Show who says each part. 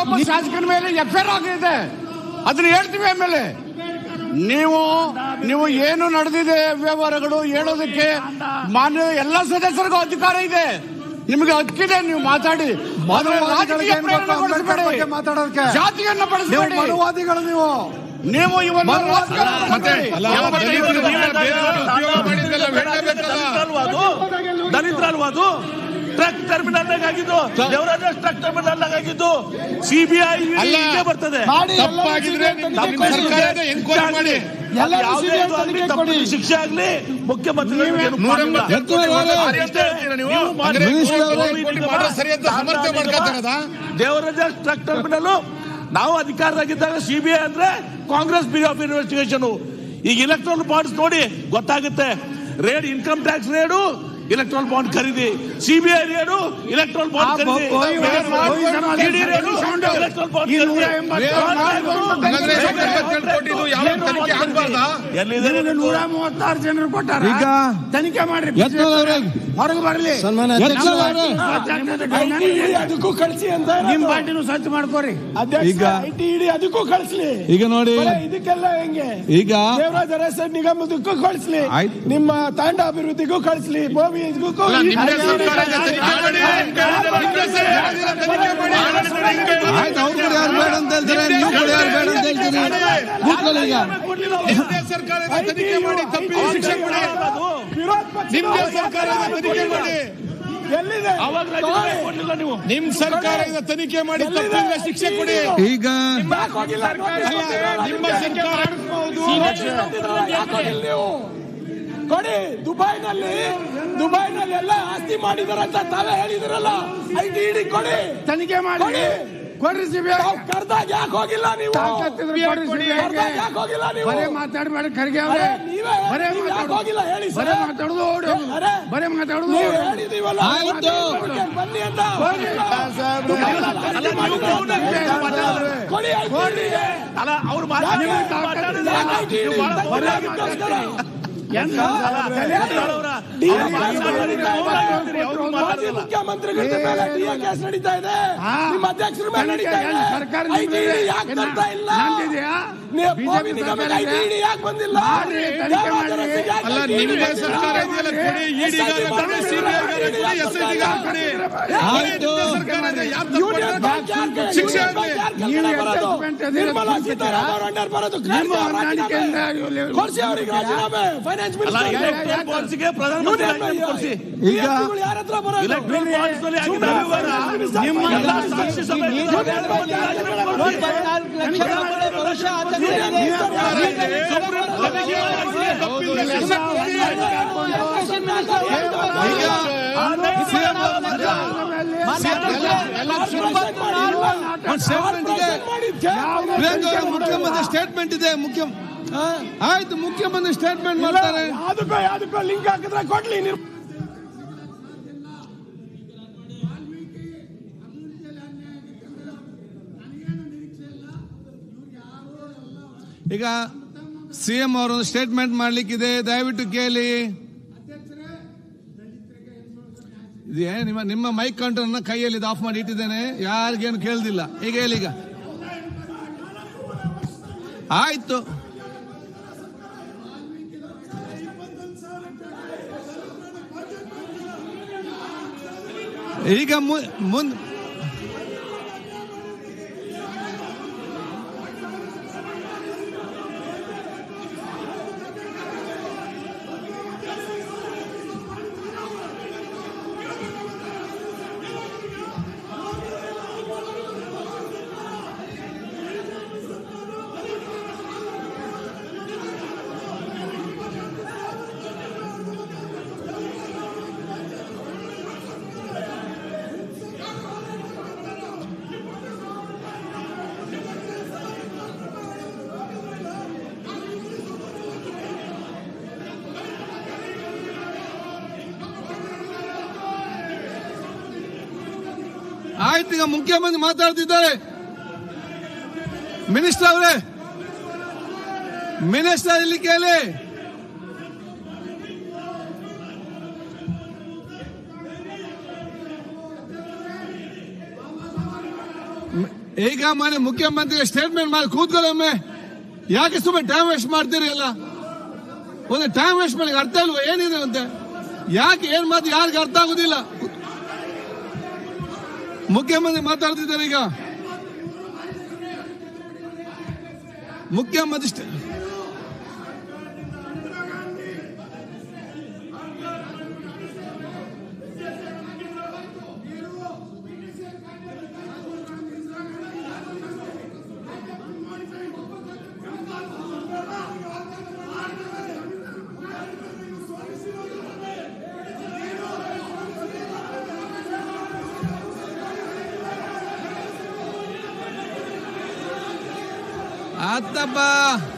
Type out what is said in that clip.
Speaker 1: ಒಬ್ಬ ಶಾಸಕನ ಮೇಲೆ ಎಫ್ಐಆರ್ ಆಗಿದೆ ಅದನ್ನ ಹೇಳ್ತೀವಿ ಆಮೇಲೆ ನೀವು ನೀವು ಏನು ನಡೆದಿದೆ ವ್ಯವಹಾರಗಳು ಹೇಳೋದಕ್ಕೆ ಮಾನ್ಯ ಎಲ್ಲ ಸದಸ್ಯರಿಗೂ ಅಧಿಕಾರ ಇದೆ ನಿಮಗೆ ಹಕ್ಕಿದೆ ನೀವು ಮಾತಾಡಿ ಜಾತಿಯನ್ನ ಬಳಸಬೇಡಿ
Speaker 2: ಮನುವಾದಿಗಳು ನೀವು
Speaker 1: ನೀವು ಇವನ್ನ ರಾಜಕಾರಣ
Speaker 3: ಮತ್ತೆ
Speaker 1: ಮಾಡಿ.
Speaker 3: ಎಪ್ಪತ್ತೈದು ದಿನ ಬೇರೆಯವ್ರು ಉದ್ಯೋಗ ಮಾಡಿದ್ದೆಲ್ಲ ಬೇಕೇ ಬೇಕಲ್ಲ?
Speaker 4: ದಲಿತರ ಅಲ್ವಾ ಅದು ಟ್ರಕ್ ಟರ್ಮಿನಲ್ ಆಗಿದ್ದು ದೇವರಾಜ ಟ್ರಕ್ ಟರ್ಮಿನಲ್ ಆಗಿದ್ದು ಸಿಬಿಐ
Speaker 3: ಅಲ್ಲ.
Speaker 4: ಬರ್ತದೆ. ಶಿಕ್ಷೆ ಆಗ್ಲಿ
Speaker 3: ಮುಖ್ಯಮಂತ್ರಿ
Speaker 4: ದೇವರಾಜ ಟ್ರಕ್ ಟರ್ಮಿನಲ್ ನಾವು ಅಧಿಕಾರದಾಗಿದ್ದಾಗ ಸಿ ಬಿ ಐ ಅಂದ್ರೆ ಕಾಂಗ್ರೆಸ್ ಬಿ ಆಫ್ ಇನ್ವೆಸ್ಟಿಗೇಷನ್ ಈಗ ಇಲೆಕ್ಟ್ರಾನ್ ಬಾಂಡ್ಸ್ ನೋಡಿ ಗೊತ್ತಾಗುತ್ತೆ. Raid income tax raid electron bond ಖರೀದಿ. ಸಿಬಿಐ ಏನು ಇಲೆಕ್ಟ್ರಾಲ್ ಬಾಂಡ್
Speaker 1: ನೂರ ಮೂವತ್ತಾರು ಜನರು ಕೊಟ್ಟಾರ.
Speaker 2: ಈಗ
Speaker 1: ತನಿಖೆ ಮಾಡ್ರಿ. ಹೊರಗೆ ಬರಲಿ.
Speaker 5: ಅದಕ್ಕೂ ಕಳಿಸಿ ಅಂತ
Speaker 1: ನಿಮ್ ಪಾರ್ಟಿನೂ ಸ್ವಚ್ಛ ಮಾಡ್ಕೋರಿ.
Speaker 5: ಈಗ ಇಡಿ ಅದಕ್ಕೂ ಕಳಿಸ್ಲಿ.
Speaker 2: ಈಗ ನೋಡಿ.
Speaker 5: ಇದಕ್ಕೆಲ್ಲ ಹೆಂಗೆ?
Speaker 2: ಈಗ
Speaker 5: ದೇವರಾಜ ಅರಸ ನಿಗಮದಕ್ಕೂ ಕಳಿಸ್ಲಿ. ನಿಮ್ಮ ತಾಂಡ ಅಭಿವೃದ್ಧಿಗೂ ಕಳಿಸ್ಲಿ. ಭೂಮಿ ಇದಕ್ಕೂ
Speaker 2: ಆಯ್ತು ಅವ್ರು ಕೂಡ ಯಾರು ಬೇಡ ಅಂತ ಹೇಳ್ತಾರೆ. ನೀವು ಕೂಡ ಯಾರು ಬೇಡ ಅಂತ ಹೇಳ್ತೀರಿ. ಕೂತ್ಕೊಳ್ಳಿ ಈಗ.
Speaker 3: ಸರ್ಕಾರ ತನಿಖೆ ಮಾಡಿ ತಪ್ಪಿದ ಶಿಕ್ಷೆ ಕೊಡಿ
Speaker 5: ವಿರೋಧ ಪಕ್ಷ
Speaker 3: ನಿಮ್ದೇ ಸರ್ಕಾರ ತನಿಖೆ ಮಾಡಿ.
Speaker 5: ಎಲ್ಲಿದೆ?
Speaker 4: ಅವಾಗ ರಾಜೀನಾಮೆ ಕೊಡ್ಲಿಲ್ಲ ನೀವು.
Speaker 3: ನಿಮ್ ಸರ್ಕಾರ ತನಿಖೆ ಮಾಡಿ ತಪ್ಪಿದ ಶಿಕ್ಷೆ ಕೊಡಿ.
Speaker 2: ಈಗ?
Speaker 3: ನಿಮ್ಮ ಸರ್ಕಾರ
Speaker 5: ಕೊಡಿ ದುಬೈನಲ್ಲಿ ದುಬೈನಲ್ಲಿ ಎಲ್ಲ ಆಸ್ತಿ ಮಾಡಿದಾರಂತ ತಾವೇ ಹೇಳಿದಿರಲ್ಲ? ಐಟಿ ಇಡಿ ಕೊಡಿ.
Speaker 1: ತನಿಖೆ ಮಾಡಿ.
Speaker 5: ಕೊಡಿ.
Speaker 1: ಕೊಡ್ರಿ ಸಿಬಿಐ
Speaker 5: ತಾವ್ ಕರ್ದಾಗ ಯಾಕೆ ಹೋಗಿಲ್ಲ ನೀವು? ಯಾಕೆ ಹೋಗಿಲ್ಲ ನೀವು?
Speaker 1: ಬರೇ ಮಾತಾಡ್ಬೇಡಿ ಖರ್ಗೆ ಅವ್ರೆ. ಬರೇ
Speaker 5: ಹೋಗಿಲ್ಲ ಹೇಳಿ?
Speaker 1: ಬರೇ ಮಾತಾಡೋದು ಓಡಿ. ಬರೇ ಮಾತಾಡೋದು
Speaker 5: ನೀವು ಹೇಳಿದೀವಲ್ಲ?
Speaker 2: ಆಯ್ತು.
Speaker 5: ಬನ್ನಿ ಅಂತ. ಕೊಡಿ ಇಡಿಗೆ.
Speaker 4: ಅಲ್ಲ ಅವ್ರು? ಮಾತಾಡಿದ್ರೆ
Speaker 5: ಮುಖ್ಯಮಂತ್ರಿಗಳ ಮೇಲೆ ಟಿಎ ಕೇಸ್ ನಡೀತಾ ಇದೆ. ನಿಮ್ಮ ಅಧ್ಯಕ್ಷರ ಮೇಲೆ
Speaker 1: ತನಿಖೆ
Speaker 5: ನಡೀತಾ ಇದೆ.
Speaker 1: ಸರ್ಕಾರ
Speaker 5: ಯಾಕೆ? ತರ್ತಾ ಇಲ್ಲ? ಭೂಮಿ ಯಾಕೆ ಬಂದಿಲ್ಲ?
Speaker 3: ಅಲ್ಲ? ಸರ್ಕಾರ ಇದೆಯಲ್ಲ ಕೊಡಿ ಇಡಿಗಾರ ಕೊಡಿ ಸಿಬಿಐಗಾರ ಕೊಡಿ ಕೊಡಿ.
Speaker 2: ಆಯ್ತು.
Speaker 3: ಶಿಕ್ಷೆ
Speaker 1: ನೀವು
Speaker 5: ಬರೋದು? ನಿರ್ಮಲಾ ಸೀತಾರಾಮನ್ ಕೊಡ್ಸಿ ಅವ್ರಿಗೆ ರಾಜೀನಾಮೆ ಫೈನಾನ್ಸ್
Speaker 4: ಪ್ರಧಾನಮಂತ್ರಿ
Speaker 2: ಈಗ
Speaker 5: ಯಾರ ಹತ್ರ
Speaker 2: ಮುಖ್ಯಮಂತ್ರಿ ಸ್ಟೇಟ್ಮೆಂಟ್ ಇದೆ ಮುಖ್ಯ ಆಯ್ತು ಮುಖ್ಯಮಂತ್ರಿ ಸ್ಟೇಟ್ಮೆಂಟ್ ಮಾಡ್ತಾರೆ.
Speaker 5: ಯಾವ್ದಕ್ಕೋ ಲಿಂಕ್ ಹಾಕಿದ್ರೆ ಕೊಡ್ಲಿ ನೀವು
Speaker 2: ಈಗ ಸಿ ಎಂ ಅವರು ಸ್ಟೇಟ್ಮೆಂಟ್ ಮಾಡ್ಲಿಕ್ಕಿದೆ. ದಯವಿಟ್ಟು ಕೇಳಿ. ಇದೇ ನಿಮ್ಮ ನಿಮ್ಮ ಮೈಕ್ ಕಂಟ್ರೋಲ್ ಕೈಯಲ್ಲಿ ಆಫ್ ಮಾಡಿ ಇಟ್ಟಿದ್ದೇನೆ. ಯಾರಿಗೇನು ಕೇಳ್ದಿಲ್ಲ. ಈಗ ಹೇಳಿ ಈಗ. ಆಯ್ತು. ಈಗ ಮುಂದ್ ಆಯ್ತು ಈಗ ಮುಖ್ಯಮಂತ್ರಿ ಮಾತಾಡ್ತಿದ್ದಾರೆ. ಮಿನಿಸ್ಟರ್ ಅವರೇ ಮಿನಿಸ್ಟರ್ ಇಲ್ಲಿ ಕೇಳಿ. ಈಗ ಮನೆ ಮುಖ್ಯಮಂತ್ರಿಗೆ ಸ್ಟೇಟ್ಮೆಂಟ್ ಮಾಡಿ ಕೂತ್ಕೊಳ್ಳೊಮ್ಮೆ ಯಾಕೆ ಸುಮ್ಮನೆ ಟೈಮ್ ವೇಸ್ಟ್ ಮಾಡ್ತೀರಿ ಎಲ್ಲ? ಒಂದು ಟೈಮ್ ವೇಸ್ಟ್ ಮಾಡಿ ಅರ್ಥ ಇಲ್ವಾ? ಏನಿದೆ ಅಂತೆ? ಯಾಕೆ ಏನ್ ಮಾತು ಯಾರಿಗೂ ಅರ್ಥ ಆಗುದಿಲ್ಲ? ಮುಖ್ಯಮಂತ್ರಿ ಮಾತಾಡ್ತಿದ್ದಾರೆ ಈಗ. ಮುಖ್ಯಮಂತ್ರಿ Ataba!